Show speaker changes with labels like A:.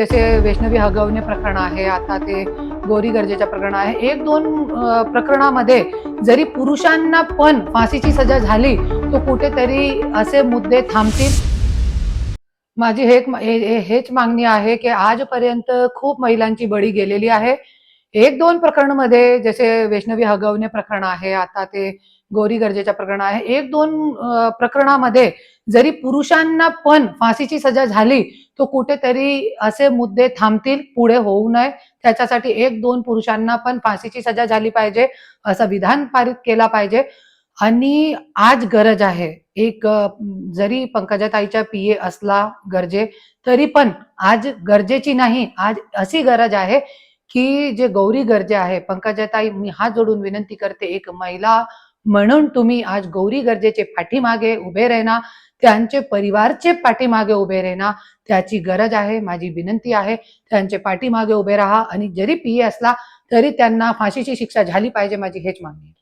A: जसे वैष्णवी हगवणे प्रकरण आहे आता ते गोरी गरजेच्या प्रकरण आहे. एक दोन प्रकरणामध्ये जरी पुरुषांना पण फाशीची सजा झाली तो कुठेतरी असे मुद्दे थांबतील? माझी हे हेच मागणी आहे की आजपर्यंत खूप महिलांची बळी गेलेली आहे. एक दोन प्रकरणमध्ये जसे वैष्णवी हगवणे प्रकरण आहे आता ते गोरी गरजेच्या प्रकरण आहे. एक दोन प्रकरणामध्ये जरी पुरुषांना पण फाशीची सजा झाली तो कुठेतरी असे मुद्दे थांबतील पुढे होऊ नये. त्याच्यासाठी एक दोन पुरुषांना पण फाशीची सजा झाली पाहिजे असं विधान पारित केला पाहिजे. आणि आज गरज आहे. एक जरी पंकजाताईच्या पीए असला गरजे तरी पण आज गरजेची नाही. आज अशी गरज आहे की जे गौरी गरजे आहे पंकजाताई मी हात जोडून विनंती करते एक महिला म्हणून तुम्ही आज गौरी गरजेचे पाठीमागे उभे राहणार त्यांचे परिवारचे पाठीमागे उभे राहणार त्याची गरज आहे माझी विनंती आहे त्यांचे पाठीमागे उभे राहा आणि जरी पीए असला तरी त्यांना फाशीची शिक्षा झाली पाहिजे माझी हेच मागणी